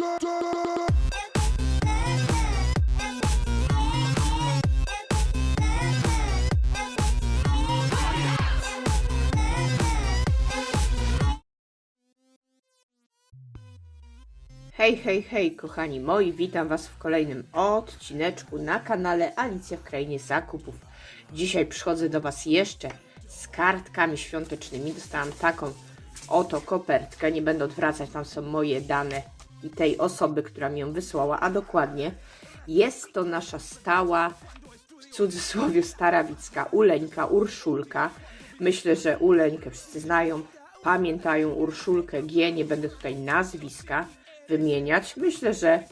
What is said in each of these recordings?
Hej, hej, hej, kochani moi, witam Was w kolejnym odcineczku na kanale Alicja w Krainie Zakupów. Dzisiaj przychodzę do Was jeszcze z kartkami świątecznymi. Dostałam taką oto kopertkę, nie będę odwracać, tam są moje dane i tej osoby, która mi ją wysłała, a dokładnie jest to nasza stała, w cudzysłowie starawicka, Uleńka, Urszulka. Myślę, że Uleńkę wszyscy znają, pamiętają Urszulkę G, nie będę tutaj nazwiska wymieniać. Myślę, że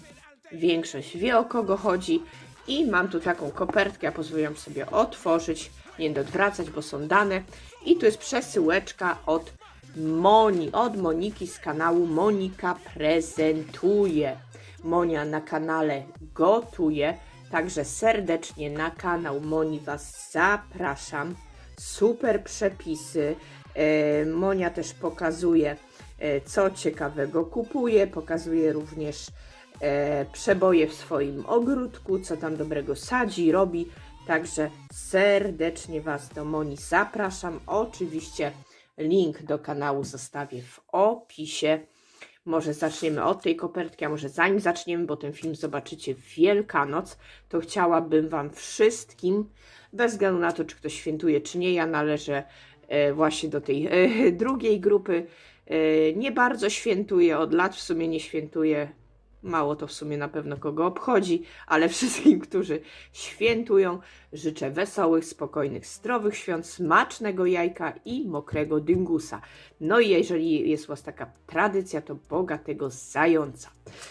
większość wie o kogo chodzi i mam tu taką kopertkę, ja pozwoliłam sobie otworzyć, nie odwracać, bo są dane i tu jest przesyłeczka od Moni, od Moniki z kanału Monika prezentuje. Monia na kanale gotuje, także serdecznie na kanał Moni Was zapraszam. Super przepisy. E, Monia też pokazuje, e, co ciekawego kupuje, pokazuje również e, przeboje w swoim ogródku, co tam dobrego sadzi, robi. Także serdecznie Was do Moni zapraszam. Oczywiście link do kanału zostawię w opisie. Może zaczniemy od tej kopertki, a może zanim zaczniemy, bo ten film zobaczycie w Wielkanoc, to chciałabym Wam wszystkim, bez względu na to, czy ktoś świętuje, czy nie, ja należę e, właśnie do tej e, drugiej grupy. E, nie bardzo świętuję, od lat w sumie nie świętuję. Mało to w sumie na pewno kogo obchodzi, ale wszystkim, którzy świętują, życzę wesołych, spokojnych, zdrowych świąt, smacznego jajka i mokrego dyngusa. No i jeżeli jest u Was taka tradycja, to bogatego zająca.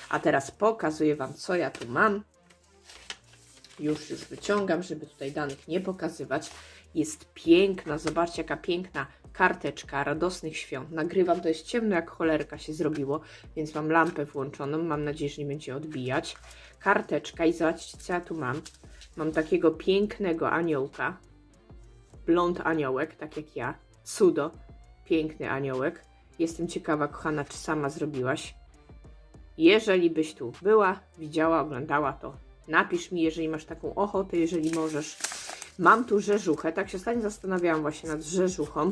A teraz pokazuję Wam, co ja tu mam. Już, już wyciągam, żeby tutaj danych nie pokazywać. Jest piękna, zobaczcie jaka piękna karteczka radosnych świąt. Nagrywam, to jest ciemno jak cholerka się zrobiło, więc mam lampę włączoną. Mam nadzieję, że nie będzie odbijać. Karteczka i zobaczcie co ja tu mam. Mam takiego pięknego aniołka. Blond aniołek, tak jak ja. Cudo. Piękny aniołek. Jestem ciekawa, kochana, czy sama zrobiłaś. Jeżeli byś tu była, widziała, oglądała, to napisz mi, jeżeli masz taką ochotę, jeżeli możesz. Mam tu rzeżuchę, tak się ostatnio zastanawiałam właśnie nad rzeżuchą.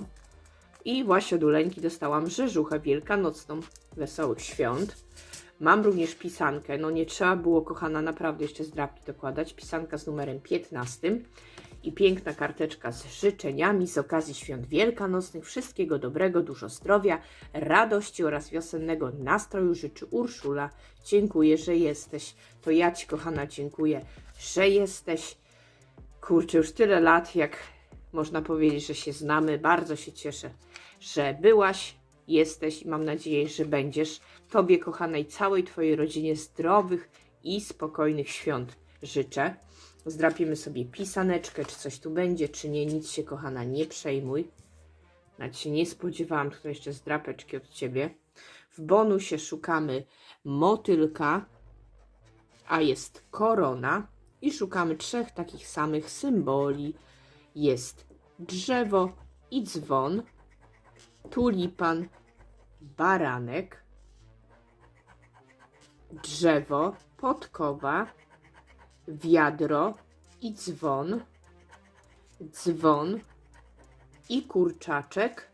I właśnie od Uleńki dostałam rzeżuchę wielkanocną, wesołych świąt. Mam również pisankę, no nie trzeba było, kochana, naprawdę jeszcze zdrabki dokładać. Pisanka z numerem 15 i piękna karteczka z życzeniami z okazji świąt wielkanocnych. Wszystkiego dobrego, dużo zdrowia, radości oraz wiosennego nastroju życzy Urszula. Dziękuję, że jesteś. To ja Ci, kochana, dziękuję, że jesteś. Kurczę, już tyle lat, jak można powiedzieć, że się znamy. Bardzo się cieszę, że byłaś, jesteś i mam nadzieję, że będziesz. Tobie, kochanej, całej Twojej rodzinie zdrowych i spokojnych świąt życzę. Zdrapimy sobie pisaneczkę, czy coś tu będzie, czy nie. Nic się, kochana, nie przejmuj. Nawet się nie spodziewałam tutaj jeszcze zdrapeczki od Ciebie. W bonusie szukamy motylka, a jest korona i szukamy trzech takich samych symboli. Jest drzewo i dzwon, tulipan, baranek, drzewo, podkowa, wiadro i dzwon, dzwon i kurczaczek,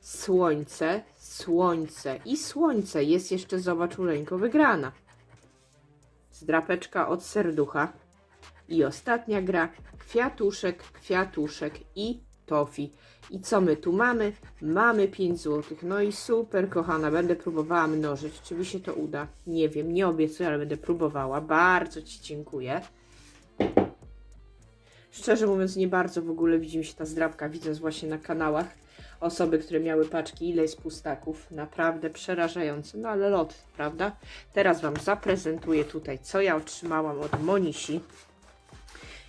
słońce, słońce i słońce. Jest jeszcze, zobacz, uleńko wygrana. Zdrapeczka od serducha. I ostatnia gra, kwiatuszek, kwiatuszek i tofi. I co my tu mamy? Mamy 5 zł. No i super, kochana, będę próbowała mnożyć. Czy mi się to uda? Nie wiem, nie obiecuję, ale będę próbowała. Bardzo Ci dziękuję. Szczerze mówiąc, nie bardzo w ogóle widzi mi się ta zdrabka, widząc właśnie na kanałach osoby, które miały paczki, ile jest pustaków. Naprawdę przerażające, no ale lot, prawda? Teraz Wam zaprezentuję tutaj, co ja otrzymałam od Monisi.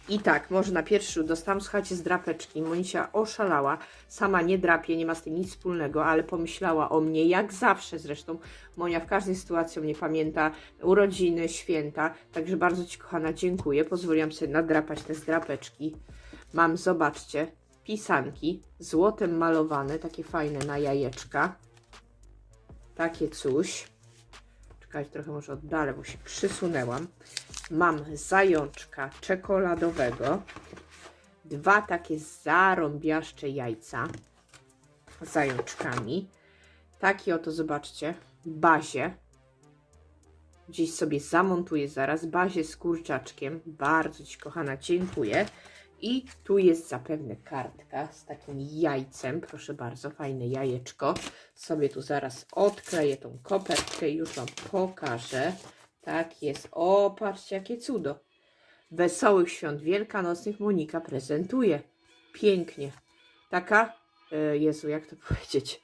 I tak, może na pierwszy dostałam, słuchajcie, z drapeczki. Monisia oszalała, sama nie drapie, nie ma z tym nic wspólnego, ale pomyślała o mnie, jak zawsze zresztą. Monia w każdej sytuacji o mnie pamięta, urodziny, święta, także bardzo Ci, kochana, dziękuję. Pozwoliłam sobie nadrapać te zdrapeczki. Mam, zobaczcie, pisanki, złotem malowane, takie fajne na jajeczka. Takie coś. Czekaj, Poczekajcie, trochę może oddalę, bo się przysunęłam. Mam zajączka czekoladowego. Dwa takie zarąbiaszcze jajca zajączkami. Taki oto, zobaczcie, bazie. Gdzieś sobie zamontuję zaraz. Bazie z kurczaczkiem. Bardzo Ci, kochana, dziękuję. I tu jest zapewne kartka z takim jajcem. Proszę bardzo, fajne jajeczko. Sobie tu zaraz odkleję tą kopertkę i już Wam pokażę. Tak jest. O, patrzcie, jakie cudo. Wesołych świąt wielkanocnych Monika prezentuje. Pięknie. Taka, e, Jezu, jak to powiedzieć,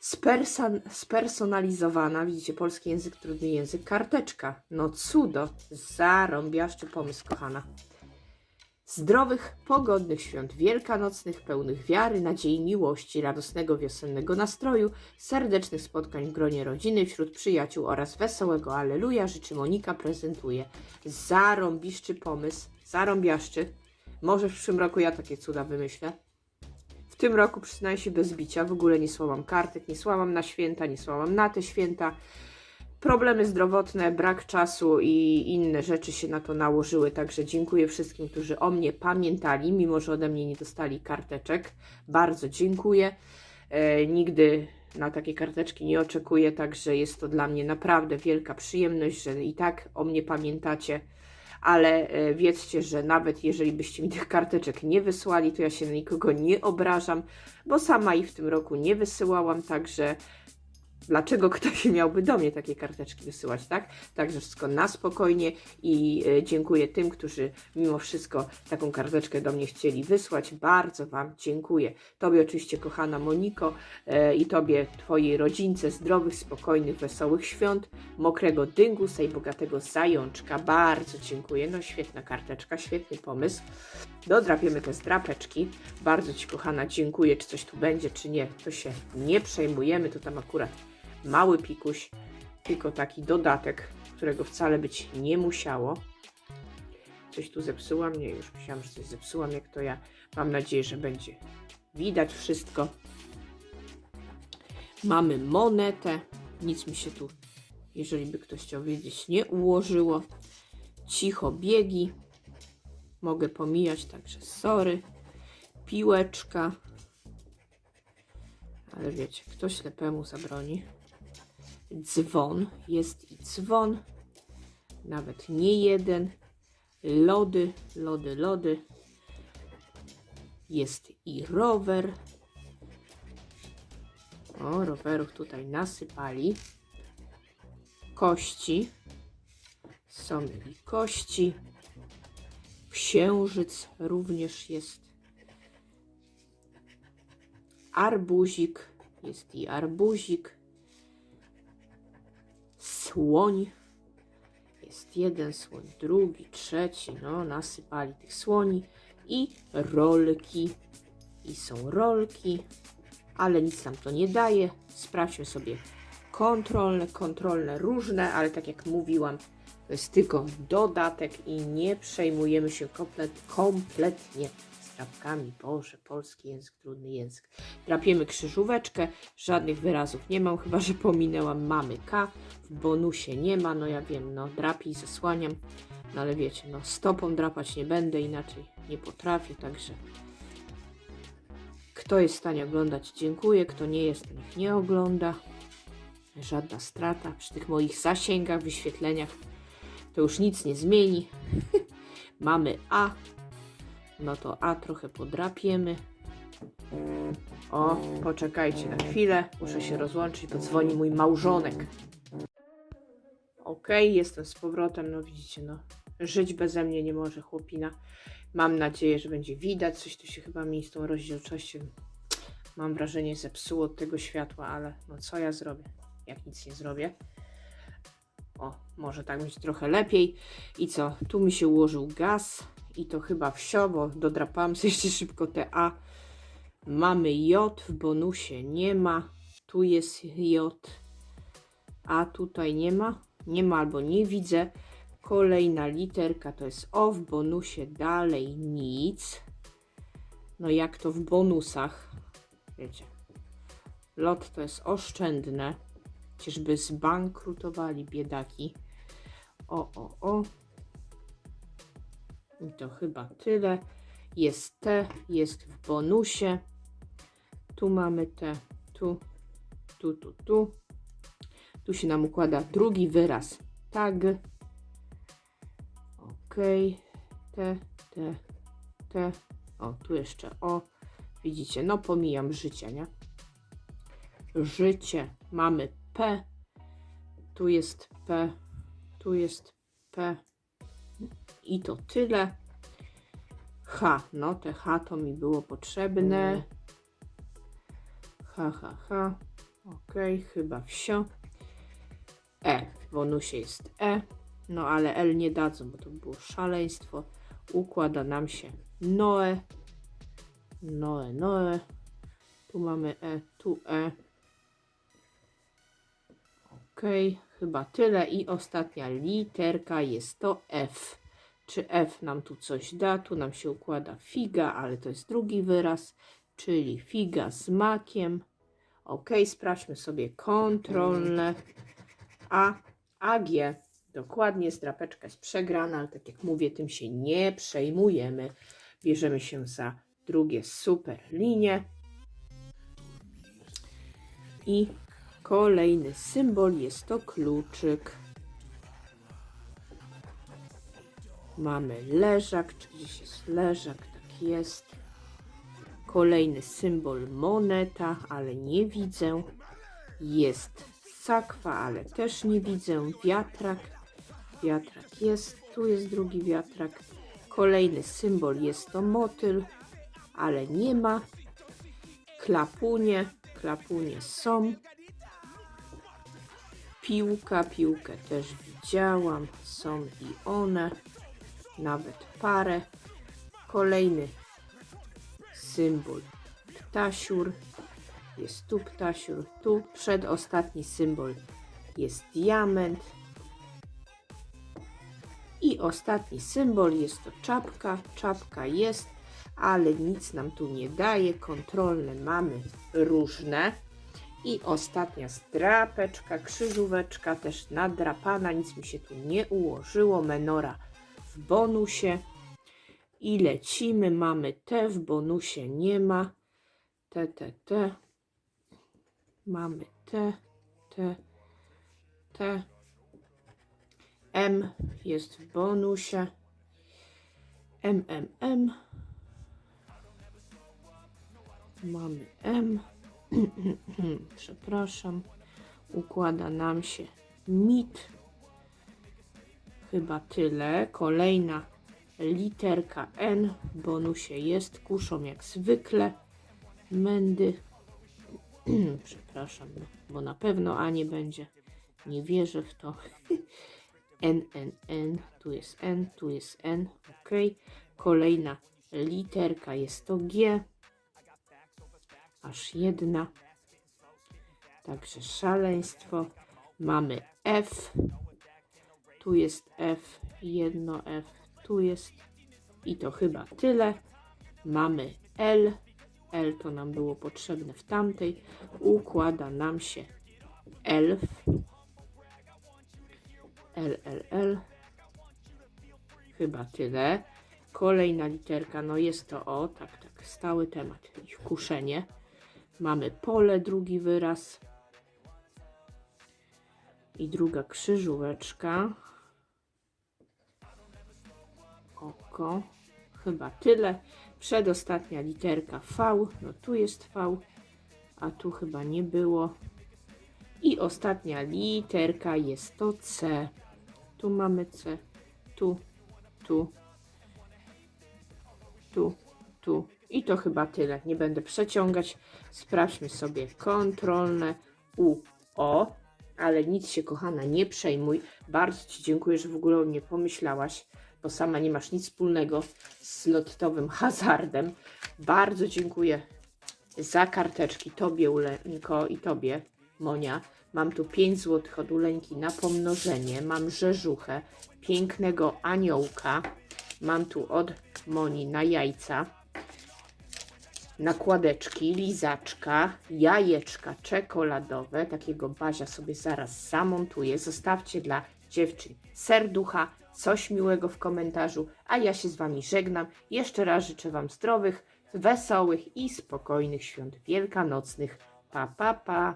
Spersan, spersonalizowana, widzicie, polski język, trudny język, karteczka. No cudo, zarąbiaszczy pomysł, kochana. Zdrowych, pogodnych świąt wielkanocnych, pełnych wiary, nadziei, miłości, radosnego wiosennego nastroju, serdecznych spotkań w gronie rodziny, wśród przyjaciół oraz wesołego Alleluja życzy Monika prezentuje. Zarąbiszczy pomysł, zarąbiaszczy. Może w przyszłym roku ja takie cuda wymyślę. W tym roku przyznaję się bez bicia, w ogóle nie słałam kartek, nie słałam na święta, nie słałam na te święta. Problemy zdrowotne, brak czasu i inne rzeczy się na to nałożyły, także dziękuję wszystkim, którzy o mnie pamiętali, mimo że ode mnie nie dostali karteczek. Bardzo dziękuję. E, nigdy na takie karteczki nie oczekuję, także jest to dla mnie naprawdę wielka przyjemność, że i tak o mnie pamiętacie ale e, wiedzcie, że nawet jeżeli byście mi tych karteczek nie wysłali, to ja się na nikogo nie obrażam, bo sama i w tym roku nie wysyłałam, także dlaczego ktoś miałby do mnie takie karteczki wysyłać, tak? Także wszystko na spokojnie i e, dziękuję tym, którzy mimo wszystko taką karteczkę do mnie chcieli wysłać. Bardzo Wam dziękuję. Tobie oczywiście, kochana Moniko e, i Tobie, Twojej rodzince zdrowych, spokojnych, wesołych świąt, mokrego dyngusa i bogatego zajączka. Bardzo dziękuję. No świetna karteczka, świetny pomysł. Dodrapiemy te zdrapeczki. Bardzo Ci, kochana, dziękuję. Czy coś tu będzie, czy nie, to się nie przejmujemy. To tam akurat mały pikuś, tylko taki dodatek, którego wcale być nie musiało. Coś tu zepsułam? Nie, już myślałam, że coś zepsułam, jak to ja. Mam nadzieję, że będzie widać wszystko. Mamy monetę. Nic mi się tu, jeżeli by ktoś chciał wiedzieć, nie ułożyło. Cicho biegi. Mogę pomijać, także sorry. Piłeczka. Ale wiecie, kto ślepemu zabroni? Dzwon. Jest i dzwon. Nawet nie jeden. Lody, lody, lody. Jest i rower. O, rowerów tutaj nasypali. Kości. Są i kości. Księżyc również jest. Arbuzik. Jest i arbuzik. Słoń. Jest jeden słoń, drugi, trzeci. No, nasypali tych słoni. I rolki. I są rolki. Ale nic nam to nie daje. Sprawdźmy sobie kontrolne, kontrolne różne, ale tak jak mówiłam, to jest tylko dodatek i nie przejmujemy się komplet, kompletnie strawkami. Boże, polski język, trudny język. Drapiemy krzyżóweczkę, żadnych wyrazów nie mam, chyba że pominęłam mamy K. W bonusie nie ma, no ja wiem, no drapi i zasłaniam. No ale wiecie, no stopą drapać nie będę, inaczej nie potrafię, także kto jest w stanie oglądać, dziękuję. Kto nie jest, niech nie ogląda. Żadna strata. Przy tych moich zasięgach, wyświetleniach to już nic nie zmieni. Mamy A. No to A trochę podrapiemy. O, poczekajcie na chwilę. Muszę się rozłączyć, bo dzwoni mój małżonek. Okej, jestem z powrotem. No widzicie, no. Żyć beze mnie nie może chłopina. Mam nadzieję, że będzie widać. Coś tu się chyba mi z tą rozdzielczością, mam wrażenie, zepsuło od tego światła, ale no co ja zrobię, jak nic nie zrobię. O, może tak być trochę lepiej. I co? Tu mi się ułożył gaz i to chyba wsio, bo dodrapałam sobie jeszcze szybko te A. Mamy J, w bonusie nie ma. Tu jest J, a tutaj nie ma. Nie ma albo nie widzę. Kolejna literka to jest O, w bonusie dalej nic. No jak to w bonusach, wiecie. Lot to jest oszczędne. Czyżby zbankrutowali biedaki. O, o, o. I to chyba tyle. Jest te, jest w bonusie. Tu mamy te, tu, tu, tu, tu. Tu się nam układa drugi wyraz. Tag. Ok. Te, te, te. O, tu jeszcze o. Widzicie, no pomijam życie, nie? Życie. Mamy P. Tu jest P. Tu jest P. I to tyle. H. No, te H to mi było potrzebne. H, H, H. Ok, chyba wsio. E. W bonusie jest E. No, ale L nie dadzą, bo to było szaleństwo. Układa nam się Noe. Noe, Noe. Tu mamy E, tu E. Ok, chyba tyle. I ostatnia literka jest to F. Czy F nam tu coś da? Tu nam się układa figa, ale to jest drugi wyraz, czyli figa z makiem. Ok, sprawdźmy sobie kontrolne. A, AG. Dokładnie, strapeczka jest przegrana, ale tak jak mówię, tym się nie przejmujemy. Bierzemy się za drugie super linie. I kolejny symbol jest to kluczyk. Mamy leżak, czy gdzieś jest leżak, tak jest. Kolejny symbol moneta, ale nie widzę. Jest sakwa, ale też nie widzę. Wiatrak, wiatrak jest. Tu jest drugi wiatrak. Kolejny symbol jest to motyl, ale nie ma. Klapunie, klapunie są. Piłka, piłkę też widziałam. Są i one. Nawet parę. Kolejny symbol ptasiur. Jest tu ptasiur, tu przedostatni symbol jest diament. I ostatni symbol jest to czapka. Czapka jest, ale nic nam tu nie daje. Kontrolne mamy różne. I ostatnia strapeczka, krzyżóweczka, też nadrapana, nic mi się tu nie ułożyło. Menora w bonusie. I lecimy, mamy te w bonusie, nie ma. Te, te, te. Mamy te, te, te. M jest w bonusie. M, M, M. Mamy M. Przepraszam. Układa nam się mit. Chyba tyle. Kolejna literka N w bonusie jest. Kuszą jak zwykle. Mędy. Przepraszam, no, bo na pewno A nie będzie. Nie wierzę w to. N, N, N. Tu jest N, tu jest N. Ok. Kolejna literka jest to G. Aż jedna. Także szaleństwo. Mamy F. Tu jest F, jedno F, tu jest i to chyba tyle. Mamy L. L to nam było potrzebne w tamtej. Układa nam się elf. L, L, L. Chyba tyle. Kolejna literka, no jest to O, tak, tak, stały temat, kuszenie. Mamy pole, drugi wyraz. I druga krzyżóweczka. Oko. Chyba tyle. Przedostatnia literka V. No tu jest V, a tu chyba nie było. I ostatnia literka jest to C. Tu mamy C. Tu, tu, tu, tu. I to chyba tyle. Nie będę przeciągać. Sprawdźmy sobie kontrolne U, O. Ale nic się, kochana, nie przejmuj. Bardzo Ci dziękuję, że w ogóle o mnie pomyślałaś, bo sama nie masz nic wspólnego z lottowym hazardem. Bardzo dziękuję za karteczki Tobie, Uleńko, i Tobie, Monia. Mam tu 5 zł od Uleńki na pomnożenie. Mam rzeżuchę, pięknego aniołka. Mam tu od Moni na jajca. Nakładeczki, lizaczka, jajeczka czekoladowe. Takiego bazia sobie zaraz zamontuję. Zostawcie dla dziewczyn serducha, coś miłego w komentarzu, a ja się z Wami żegnam. Jeszcze raz życzę Wam zdrowych, wesołych i spokojnych świąt wielkanocnych. Pa, pa, pa.